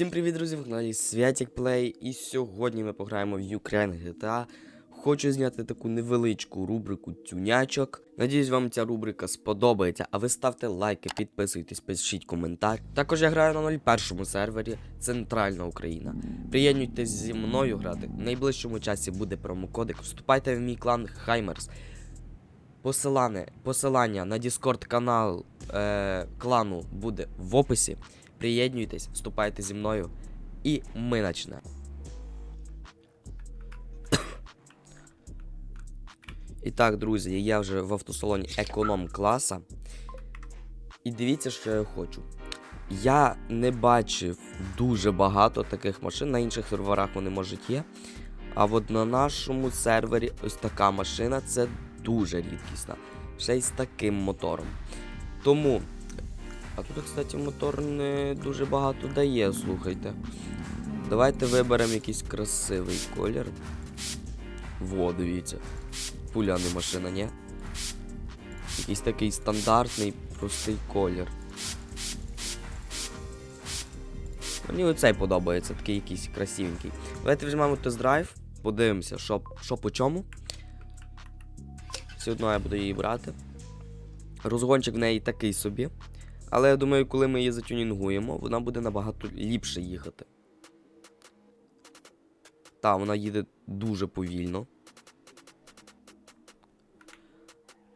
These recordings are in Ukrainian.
Всім привіт, друзі! В каналі Святік Плей. І сьогодні ми пограємо в Ukraine GTA. Хочу зняти таку невеличку рубрику тюнячок. Надіюсь, вам ця рубрика сподобається. А ви ставте лайки, підписуйтесь, пишіть коментар. Також я граю на 01 сервері Центральна Україна. Приєднуйтесь зі мною грати. В найближчому часі буде промокодик. Вступайте в мій клан Хаймерс. Посилання, посилання на Discord канал е, клану буде в описі. Приєднуйтесь, вступайте зі мною. І ми почнемо. І так, друзі, я вже в автосалоні економ класа. І дивіться, що я хочу. Я не бачив дуже багато таких машин. На інших серверах вони можуть є. А от на нашому сервері ось така машина це дуже рідкісна. Ще й з таким мотором. Тому. А тут, кстати, мотор не дуже багато дає, слухайте. Давайте виберемо якийсь красивий колір. Во, дивіться. Пуляна машина, ні? Якийсь такий стандартний, простий колір. Мені оцей подобається, такий якийсь красивенький. Давайте візьмемо тест-драйв, подивимося, що, що по чому. Все одно я буду її брати. Розгончик в неї такий собі. Але я думаю, коли ми її затюнінгуємо, вона буде набагато ліпше їхати. Та, вона їде дуже повільно.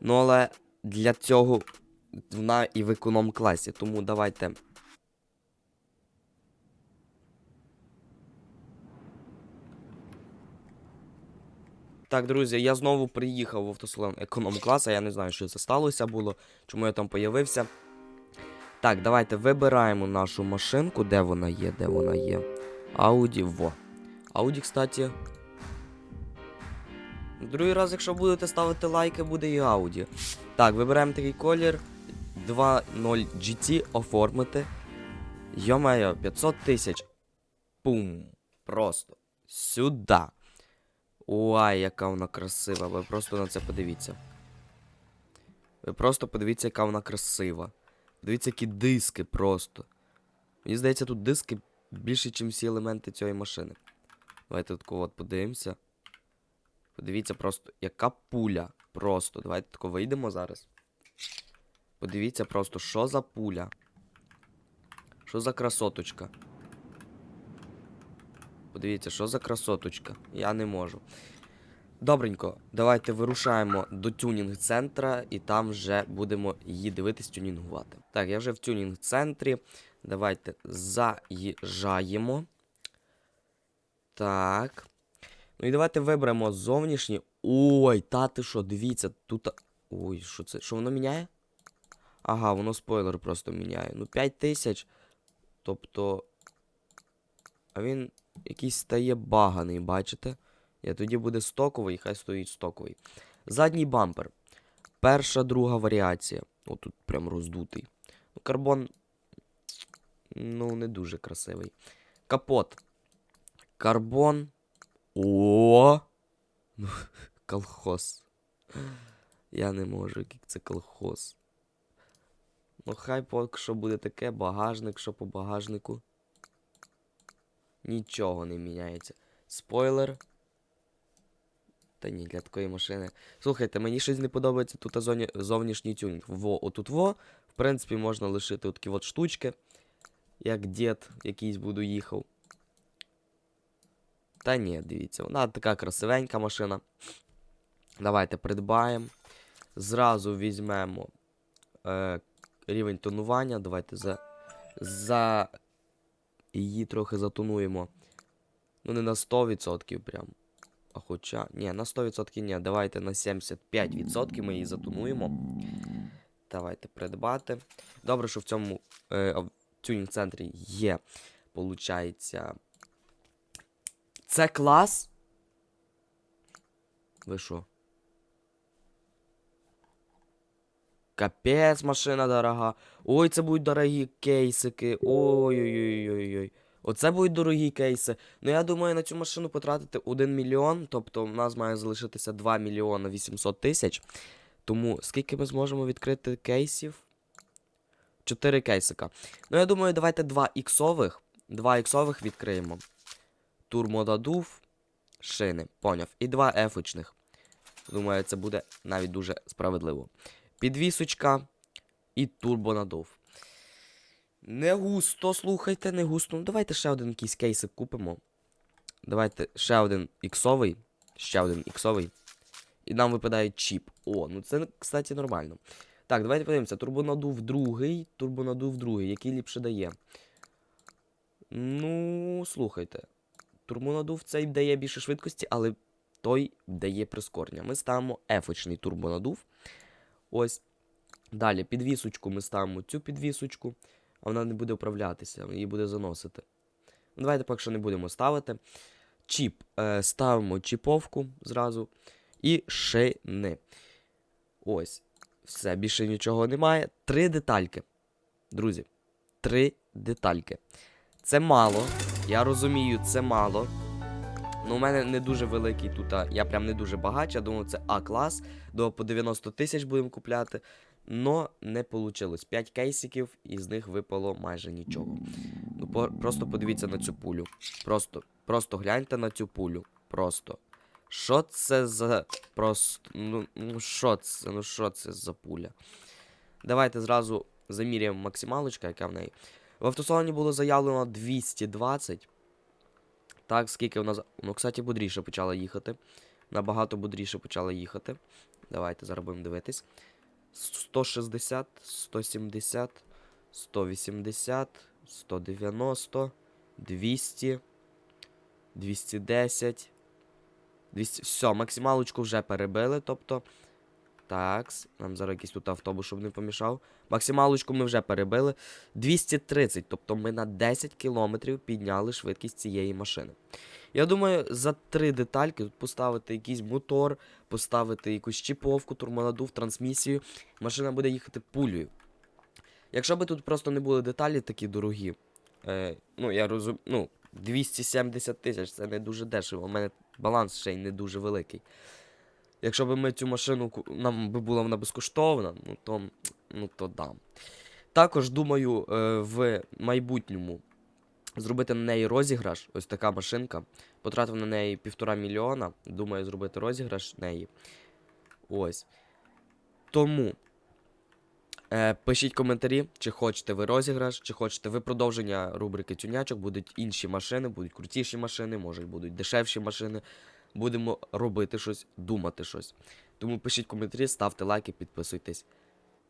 Ну, але для цього вона і в економ класі, тому давайте. Так, друзі, я знову приїхав в автосалон економ класа. Я не знаю, що це сталося було, чому я там появився. Так, давайте вибираємо нашу машинку. Де вона є? Де вона є? Ауді, во. Ауді, кстати. Другий раз, якщо будете ставити лайки, буде і Ауді. Так, вибираємо такий колір. 2.0 GT оформити. Йо-моє, 500 тисяч. Пум. Просто. Сюди. Ой, яка вона красива. Ви просто на це подивіться. Ви просто подивіться, яка вона красива. Дивіться, які диски просто. Мені здається, тут диски більше, ніж всі елементи цієї машини. Давайте тако от подивимося. Подивіться просто, яка пуля. Просто. Давайте тако вийдемо зараз. Подивіться просто, що за пуля. Що за красоточка. Подивіться, що за красоточка. Я не можу. Добренько, давайте вирушаємо до тюнінг-центра і там вже будемо її дивитись тюнінгувати. Так, я вже в тюнінг-центрі. Давайте заїжджаємо. Так. Ну і давайте виберемо зовнішні. Ой, та ти що, дивіться, тут. Ой, що це? Що воно міняє? Ага, воно спойлер просто міняє. Ну, 5 тисяч. Тобто. А він якийсь стає баганий, бачите? Я тоді буде стоковий, хай стоїть стоковий. Задній бампер. Перша, друга варіація. О, тут прям роздутий. Ну, Карбон. Ну, не дуже красивий. Капот. Карбон. О! Ну, колхоз. Я не можу, який це колхоз. Ну, хай поки що буде таке, багажник, що по багажнику. Нічого не міняється. Спойлер. Та ні, для такої машини. Слухайте, мені щось не подобається тут зоні... зовнішній тюнінг. Во, отут во. В принципі, можна лишити такі от штучки. Як дід якийсь буду їхав. Та ні, дивіться, вона така красивенька машина. Давайте придбаємо. Зразу візьмемо е, рівень тонування. Давайте за. за її трохи затонуємо. Ну, не на 100% прям. Хоча. Ні, на 100% ні. Давайте на 75% ми її затонуємо. Давайте придбати. Добре, що в цьому е, тюнінг-центрі є. Получається. Це клас? Ви що? Капець, машина дорога. Ой, це будуть дорогі кейсики. Ой-ой-ой-ой-ой. Оце будуть дорогі кейси. Ну я думаю, на цю машину потратити 1 мільйон. Тобто, в нас має залишитися 2 мільйона 800 тисяч. Тому скільки ми зможемо відкрити кейсів? 4 кейсика. Ну, я думаю, давайте 2 іксових. два іксових відкриємо. Турмодадув, шини, поняв. І два ефочних. Думаю, це буде навіть дуже справедливо. Підвісочка і турбонадув. Не густо, слухайте, не густо. Ну, давайте ще один якийсь кейсик купимо. Давайте ще один іксовий. Ще один іксовий. І нам випадає чіп. О, ну це, кстати, нормально. Так, давайте подивимося. Турбонадув другий, турбонадув другий. Який ліпше дає? Ну, слухайте. Турбонадув цей дає більше швидкості, але той дає прискорення. Ми ставимо ефочний турбонадув. Ось. Далі підвісочку ми ставимо цю підвісочку, а вона не буде управлятися, її буде заносити. Ну, давайте поки що не будемо ставити. Чіп. Е, ставимо чіповку зразу. І шини. Ось. Все, більше нічого немає. Три детальки. Друзі, три детальки. Це мало. Я розумію, це мало. Ну, у мене не дуже великий тут. а Я прям не дуже багач. Я думав, це А-клас. До по 90 тисяч будемо купляти. Но не вийшло. 5 кейсиків, і з них випало майже нічого. Ну, по, просто подивіться на цю пулю. Просто, просто гляньте на цю пулю. Просто. Що це за. Просто. Ну, ну що це? Ну що це за пуля? Давайте зразу заміряємо максималочка, яка в неї. В автосалоні було заявлено 220. Так, скільки вона. Ну, кстати, бодріше почала їхати. Набагато бодріше почала їхати. Давайте зараз будемо дивитись. 160, 170, 180, 190, 200, 210. 200. Все, максималочку вже перебили, тобто. Так, нам зараз якийсь тут автобус, щоб не помішав. Максималочку ми вже перебили. 230, тобто ми на 10 кілометрів підняли швидкість цієї машини. Я думаю, за три детальки тут поставити якийсь мотор, поставити якусь чіповку, турмонадув, трансмісію. Машина буде їхати пулею. Якщо би тут просто не були деталі такі дорогі, е, ну я розумію, ну, 270 тисяч це не дуже дешево. У мене баланс ще й не дуже великий. Якщо б ми цю машину нам би була вона безкоштовна, ну то, ну то да. Також думаю, е, в майбутньому зробити на неї розіграш. Ось така машинка. Потратив на неї півтора мільйона. Думаю, зробити розіграш неї. Ось. Тому. Е, пишіть коментарі, чи хочете ви розіграш, чи хочете ви продовження рубрики тюнячок. Будуть інші машини, будуть крутіші машини, може будуть дешевші машини. Будемо робити щось, думати щось. Тому пишіть коментарі, ставте лайки, підписуйтесь.